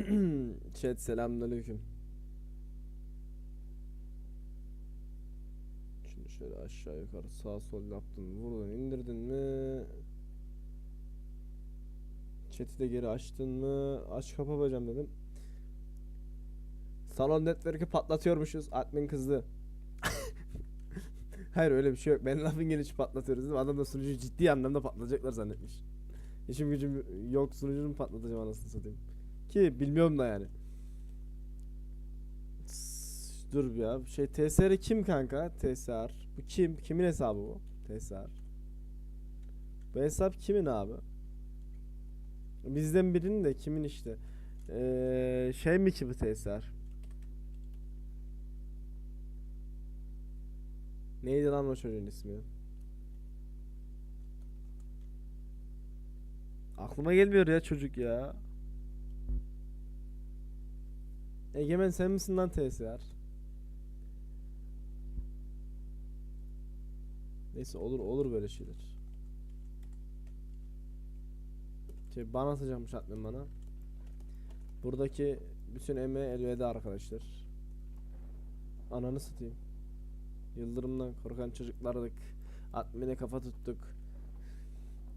Chat selamünaleyküm. Şimdi şöyle aşağı yukarı sağ sol yaptın? Buradan indirdin mi? Chat'i de geri açtın mı? Aç kapa hocam dedim. Salon network'ü patlatıyormuşuz. Admin kızdı. Hayır öyle bir şey yok. Ben lafın gelişi patlatıyoruz dedim. Adam da sunucuyu ciddi anlamda patlatacaklar zannetmiş. İşim gücüm yok sunucunu patlatacağım anasını satayım. Ki bilmiyorum da yani. Dur ya. Şey TSR kim kanka? TSR. Bu kim? Kimin hesabı bu? TSR. Bu hesap kimin abi? Bizden birinin de kimin işte? Ee, şey mi ki bu TSR? Neydi lan o çocuğun ismi? Aklıma gelmiyor ya çocuk ya. Egemen sen misin lan TSR? Neyse olur olur böyle şeyler. Şey bana atacakmış admin bana. Buradaki bütün emeğe elveda arkadaşlar. Ananı satayım. Yıldırımdan korkan çocuklardık. Admin'e kafa tuttuk.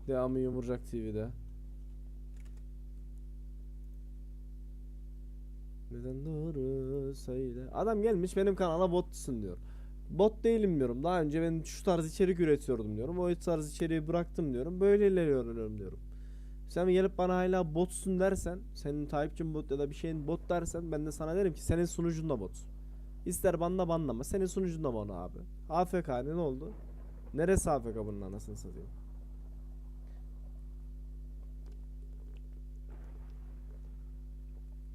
Devamı Yumurcak TV'de. Neden doğru söyle. Adam gelmiş benim kanala botsun diyor. Bot değilim diyorum. Daha önce ben şu tarz içerik üretiyordum diyorum. O tarz içeriği bıraktım diyorum. Böyle ilerliyorum diyorum. Sen gelip bana hala botsun dersen, senin takipçin bot ya da bir şeyin bot dersen ben de sana derim ki senin sunucun da bot. İster banla banlama. Senin sunucun da bot abi. AFK ne oldu? Neresi AFK bunun anasını satayım?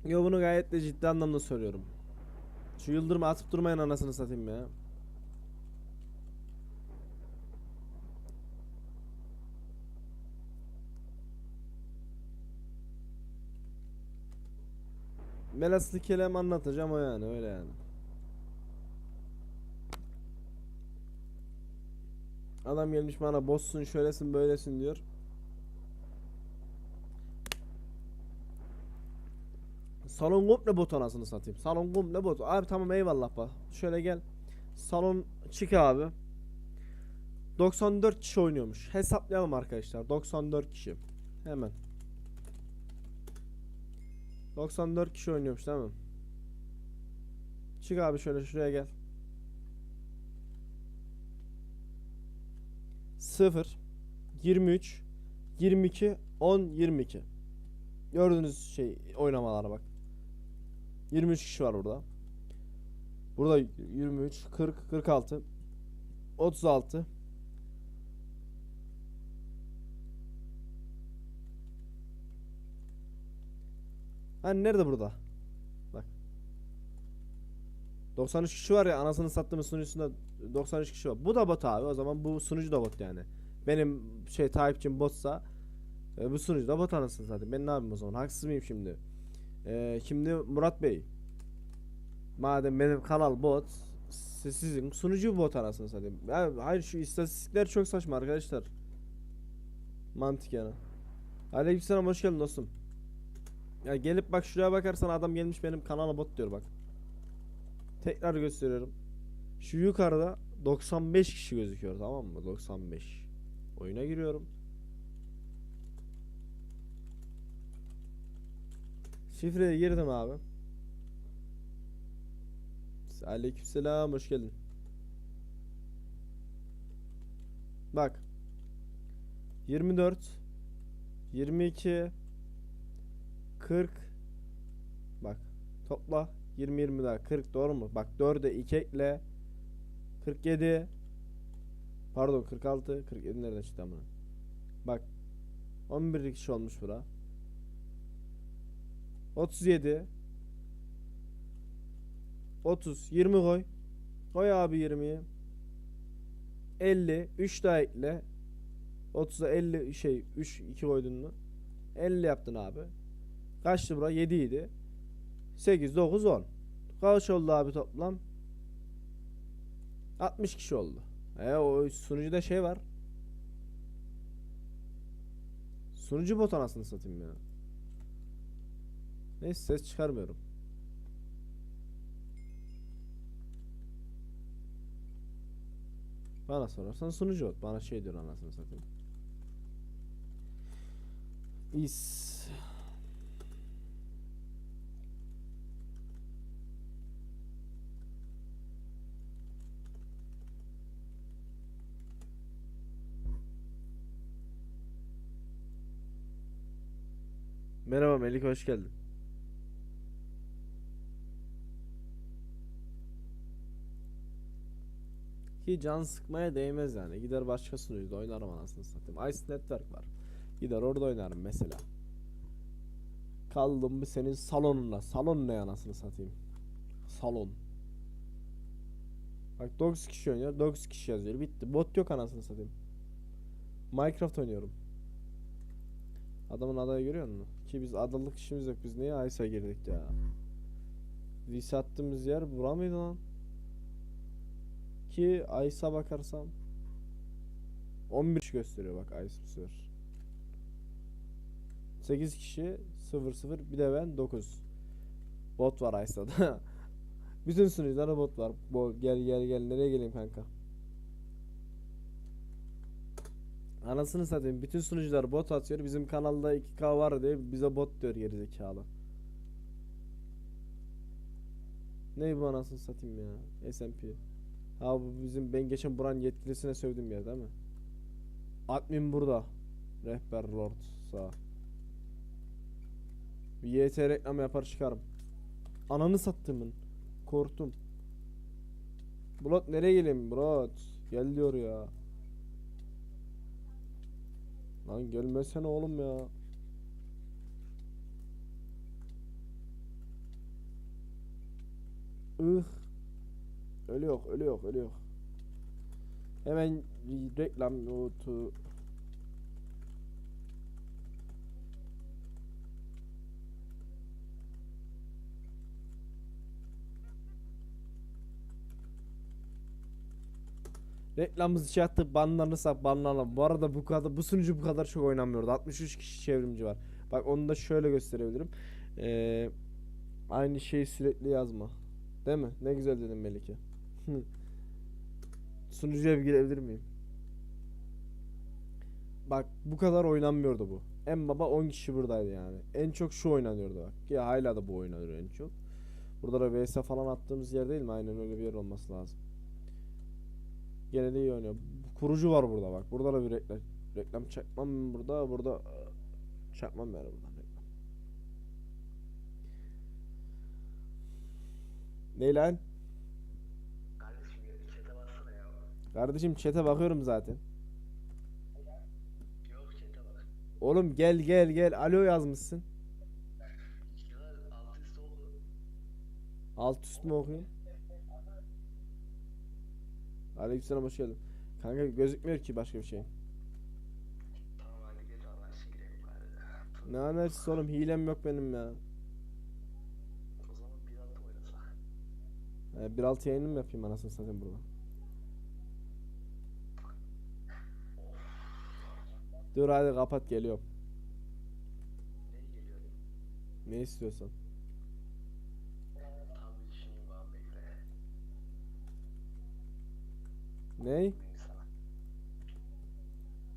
Yo bunu gayet de ciddi anlamda söylüyorum. Şu yıldırımı atıp durmayın anasını satayım ya. Melaslı kelam anlatacağım o yani öyle yani. Adam gelmiş bana bozsun şöylesin böylesin diyor. Salon komple bot anasını satayım. Salon komple bot. Abi tamam eyvallah bak. Şöyle gel. Salon çık abi. 94 kişi oynuyormuş. Hesaplayalım arkadaşlar. 94 kişi. Hemen. 94 kişi oynuyormuş değil mi? Çık abi şöyle şuraya gel. 0 23 22 10 22 Gördüğünüz şey oynamalara bak. 23 kişi var burada. Burada 23, 40, 46, 36. Hani nerede burada? Bak. 93 kişi var ya anasını sattığımız sunucusunda 93 kişi var. Bu da bot abi. O zaman bu sunucu da bot yani. Benim şey takipçim botsa e, bu sunucu da bot anasını satayım. Ben ne yapayım o zaman? Haksız mıyım şimdi? E, şimdi Murat Bey. Madem benim kanal bot si- sizin sunucu bot anasını satayım. Ya, hayır şu istatistikler çok saçma arkadaşlar. Mantık yani. Aleykümselam hoş geldin dostum. Ya gelip bak şuraya bakarsan adam gelmiş benim kanala bot diyor bak. Tekrar gösteriyorum. Şu yukarıda 95 kişi gözüküyor tamam mı? 95. Oyuna giriyorum. Şifreye girdim abi. Aleykümselam hoş geldin. Bak. 24 22 40 Bak topla 20 20 daha 40 doğru mu? Bak 4'e 2 ekle 47 Pardon 46 47 nereden çıktı amına? Bak 11 kişi olmuş bura 37 30 20 koy. Koy abi 20'yi 50 3 daha ekle. 30'a 50 şey 3 2 koydun mu? 50 yaptın abi. Kaçtı bura? 7 idi. 8 9 10 Kaç oldu abi toplam? 60 kişi oldu. E o sunucuda şey var. Sunucu bot anasını satayım ya Neyse ses çıkarmıyorum. Bana sorarsan sunucu ot. Bana şey diyor anasını satayım. Is Merhaba Melik hoş geldin. Ki can sıkmaya değmez yani. Gider başka sunucuda oynarım anasını satayım. Ice Network var. Gider orada oynarım mesela. Kaldım bir senin salonuna. Salon ne anasını satayım. Salon. Bak 9 kişi oynuyor. 9 kişi yazıyor. Bitti. Bot yok anasını satayım. Minecraft oynuyorum. Adamın adayı görüyor musun? Ki biz adalık işimiz yok. Biz niye Ice'a girdik ya? Vs attığımız yer bura mıydı lan? Ki Ice'a bakarsam 11 kişi gösteriyor bak Ice bu sefer. 8 kişi 0 0 bir de ben 9. Bot var Ice'da da. Bütün sunucularda bot var. Bo gel gel gel nereye geleyim kanka? Anasını satayım. Bütün sunucular bot atıyor. Bizim kanalda 2K var diye bize bot diyor gerizekalı. Ne bu anasını satayım ya? SMP. Ha bizim ben geçen buranın yetkilisine sövdüm ya değil mi? Admin burada. Rehber Lord sağ. Bir YT reklamı yapar çıkarım. Ananı sattımın. Korktum. Bulat nereye geleyim Bulat? Gel diyor ya. Lan gelmesene oğlum ya. Ih. Ölü yok, ölü yok, ölü yok. Hemen reklam notu. Reklamımızı attık banlanırsak banlanalım. Bu arada bu kadar bu sunucu bu kadar çok oynanmıyordu. 63 kişi çevrimci var. Bak onu da şöyle gösterebilirim. Ee, aynı şeyi sürekli yazma. Değil mi? Ne güzel dedim Melike. Sunucuya bir girebilir miyim? Bak bu kadar oynanmıyordu bu. En baba 10 kişi buradaydı yani. En çok şu oynanıyordu bak. Ya hala da bu oynanıyor en çok. Burada da VS falan attığımız yer değil mi? Aynen öyle bir yer olması lazım. Gene de iyi oynuyor. Kurucu var burada bak. Burada da bir reklam. Reklam çakmam burada. Burada çakmam yani buradan reklam. Ne lan? Kardeşim bir chat'e baksana ya. Kardeşim chat'e bakıyorum zaten. Yok chat'e bak. Oğlum gel gel gel. Alo yazmışsın. Ya altı üstü oku. Alt üst mü okuyayım? Aleykümselam hoş geldin. Kanka gözükmüyor ki başka bir şey. Tamam hadi geç anlaşın girelim bari. Ne anarşisi oğlum hilem yok benim ya. O zaman bir altı oynasak. Ee, 1.6 yayını mı yapayım anasını satayım burada? Dur hadi kapat geliyorum. Ne bekle. Ney?